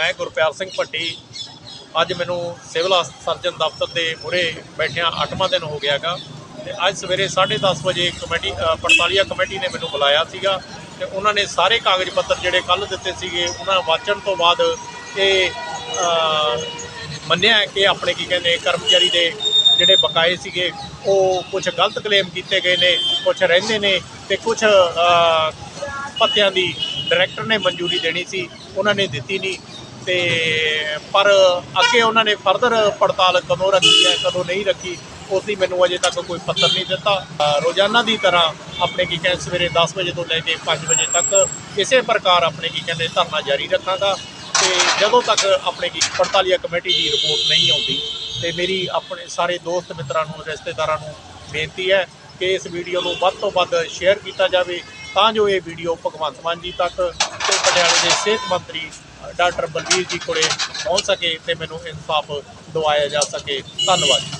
ਮੈਂ ਗੁਰਪਿਆਰ ਸਿੰਘ ਭੱਟੀ ਅੱਜ ਮੈਨੂੰ ਸਿਵਲ ਸਰਜਨ ਦਫ਼ਤਰ ਦੇ ਮੂਹਰੇ ਬੈਠਿਆਂ 8ਵਾਂ ਦਿਨ ਹੋ ਗਿਆਗਾ ਤੇ ਅੱਜ ਸਵੇਰੇ 10:30 ਵਜੇ ਕਮੇਟੀ ਅ, ਪੜਤਾਲੀਆ ਕਮੇਟੀ ਨੇ ਮੈਨੂੰ ਬੁਲਾਇਆ ਸੀਗਾ ਤੇ ਉਹਨਾਂ ਨੇ ਸਾਰੇ ਕਾਗਜ਼ ਪੱਤਰ ਜਿਹੜੇ ਕੱਲ ਦਿੱਤੇ ਸੀਗੇ ਉਹਨਾਂ ਵਾਚਣ ਤੋਂ ਬਾਅਦ ਇਹ ਮੰਨਿਆ ਕਿ ਆਪਣੇ ਕੀ ਕਹਿੰਦੇ ਕਰਮਚਾਰੀ ਦੇ ਜਿਹੜੇ ਬਕਾਏ ਸੀਗੇ ਉਹ ਕੁਝ ਗਲਤ ਕਲੇਮ ਕੀਤੇ ਗਏ ਨੇ ਕੁਝ ਰਹਿੰਦੇ ਨੇ ਤੇ ਕੁਝ ਪੱਤਿਆਂ ਦੀ ਡਾਇਰੈਕਟਰ ਨੇ ਮਨਜ਼ੂਰੀ ਦੇਣੀ ਸੀ ਉਹਨਾਂ ਨੇ ਦਿੱਤੀ ਨਹੀਂ। ਤੇ ਪਰ ਅੱਗੇ ਉਹਨਾਂ ਨੇ ਫਰਦਰ ਪੜਤਾਲ ਕਦੋਂ ਰੱਖੀ ਹੈ, ਕਦੋਂ ਨਹੀਂ ਰੱਖੀ ਉਸ ਦੀ ਮੈਨੂੰ ਅਜੇ ਤੱਕ ਕੋਈ ਪੱਤਰ ਨਹੀਂ ਦਿੱਤਾ। ਰੋਜ਼ਾਨਾ ਦੀ ਤਰ੍ਹਾਂ ਆਪਣੇ ਕੀ ਕਹਿੰਦੇ, ਸਵੇਰੇ 10 ਵਜੇ ਤੋਂ ਲੈ ਕੇ 5 ਵਜੇ ਤੱਕ ਇਸੇ ਪ੍ਰਕਾਰ ਆਪਣੇ ਕੀ ਕਹਿੰਦੇ ਧਰਨਾ ਜਾਰੀ ਰੱਖਾਂਗਾ। ਤੇ ਜਦੋਂ ਤੱਕ ਆਪਣੇ ਕੀ ਪੜਤਾਲੀਆ ਕਮੇਟੀ ਦੀ ਰਿਪੋਰਟ ਨਹੀਂ ਆਉਂਦੀ, ਤੇ ਮੇਰੀ ਆਪਣੇ ਸਾਰੇ ਦੋਸਤ ਮਿੱਤਰਾਂ ਨੂੰ, ਰਿਸ਼ਤੇਦਾਰਾਂ ਨੂੰ ਬੇਨਤੀ ਹੈ ਕਿ ਇਸ ਵੀਡੀਓ ਨੂੰ ਵੱਧ ਤੋਂ ਵੱਧ ਸ਼ੇਅਰ ਕੀਤਾ ਜਾਵੇ, ਤਾਂ ਜੋ ਇਹ ਵੀਡੀਓ ਭਗਵੰਤ ਮਾਨ ਜੀ ਤੱਕ ਪਟਿਆਲੇ ਦੇ ਸਿਹਤ ਮੰਤਰੀ ਡਾਕਟਰ ਬਲਬੀਰ ਜੀ ਕੋਲੇ ਪਹੁੰਚ ਸਕੇ ਤੇ ਮੈਨੂੰ ਇਨਸਾਫ ਦਿਵਾਇਆ ਜਾ ਸਕੇ। ਧੰਨਵਾਦ